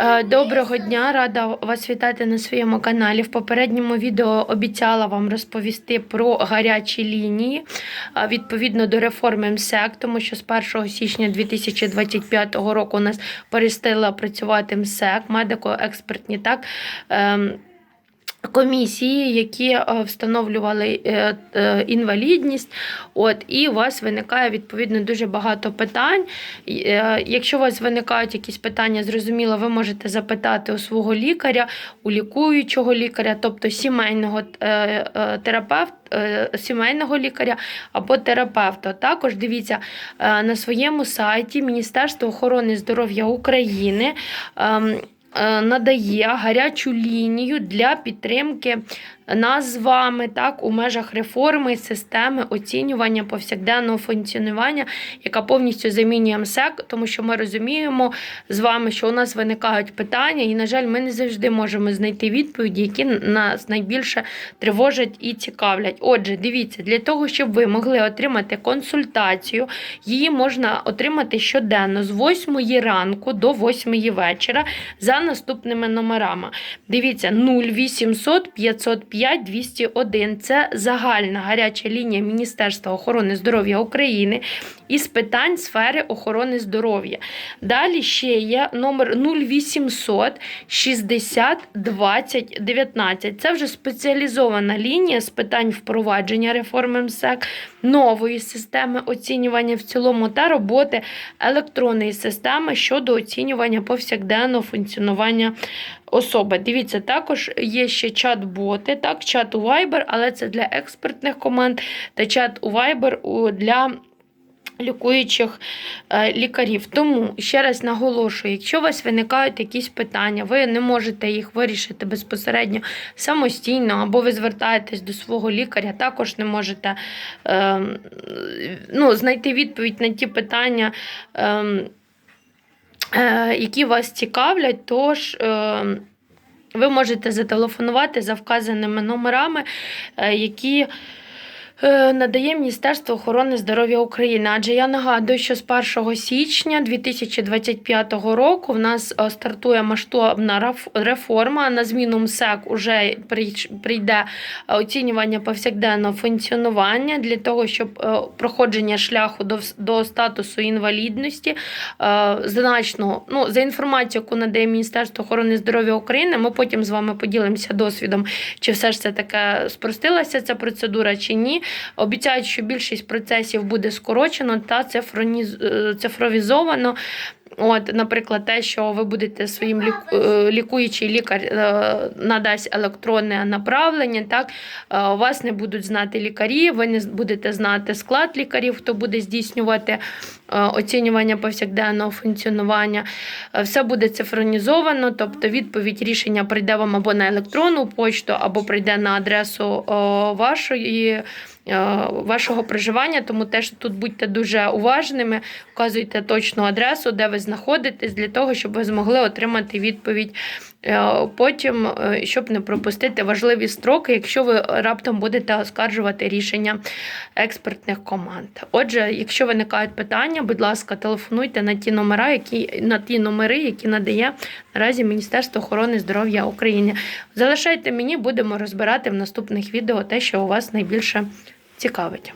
Е, Доброго дня, рада вас вітати на своєму каналі. В попередньому відео обіцяла вам розповісти про гарячі лінії відповідно до реформи МСЕК, тому що з 1 січня 2025 року у нас перестала працювати МСЕК, медико-експертні так. Комісії, які е, встановлювали е, е, інвалідність, от і у вас виникає відповідно дуже багато питань. Якщо у вас виникають якісь питання, зрозуміло, ви можете запитати у свого лікаря, у лікуючого лікаря, тобто сімейного терапевта. Сімейного лікаря або терапевта. Також дивіться на своєму сайті Міністерство охорони здоров'я України ем, надає гарячу лінію для підтримки нас з вами так, у межах реформи системи оцінювання повсякденного функціонування, яка повністю замінює МСЕК, тому що ми розуміємо з вами, що у нас виникають питання, і, на жаль, ми не завжди можемо знайти відповіді, які нас найбільше тривожать і цікавлять. Отже, дивіться, для того, щоб ви могли отримати консультацію, її можна отримати щоденно з 8 ранку до 8 вечора за наступними номерами. Дивіться, 0800 505 201. Це загальна гаряча лінія Міністерства охорони здоров'я України із питань сфери охорони здоров'я. Далі ще є номер 0800 60 20 19. Це вже спеціалізована лінія з питань впровадження реформи МСЕК, нової системи оцінювання в цілому та роботи електронної системи щодо оцінювання повсякденного функціонування особи. Дивіться, також є ще чат-боти, так, чат у Viber, але це для експертних команд, та чат у Viber для лікуючих е, лікарів. Тому ще раз наголошую, якщо у вас виникають якісь питання, ви не можете їх вирішити безпосередньо самостійно, або ви звертаєтесь до свого лікаря, також не можете е, ну, знайти відповідь на ті питання. Е, які вас цікавлять, тож е, ви можете зателефонувати за вказаними номерами, е, які е, надає Міністерство охорони здоров'я України. Адже я нагадую, що з 1 січня 2025 року в нас е, стартує масштабна реформа. На зміну МСЕК уже прийде е, оцінювання повсякденного функціонування для того, щоб е, проходження шляху до, статусу інвалідності е, значно, ну, за інформацією, яку надає Міністерство охорони здоров'я України, ми потім з вами поділимося досвідом, чи все ж це таке спростилася ця процедура, чи ні. Обіцяють, що більшість процесів буде скорочено та цифроні- е, цифровізовано. От, наприклад, те, що ви будете своїм лік... е, лікуючий лікар е, надасть електронне направлення, так у вас не будуть знати лікарі, ви не будете знати склад лікарів, хто буде здійснювати оцінювання повсякденного функціонування. Все буде цифронізовано, тобто відповідь рішення прийде вам або на електронну почту, або прийде на адресу вашої. Е, Вашого проживання, тому теж тут будьте дуже уважними, вказуйте точну адресу, де ви знаходитесь, для того, щоб ви змогли отримати відповідь е, потім, е, щоб не пропустити важливі строки, якщо ви раптом будете оскаржувати рішення експертних команд. Отже, якщо виникають питання, будь ласка, телефонуйте на ті номера, які на ті номери, які надає наразі Міністерство охорони здоров'я України. Залишайте мені, будемо розбирати в наступних відео те, що у вас найбільше цікавить.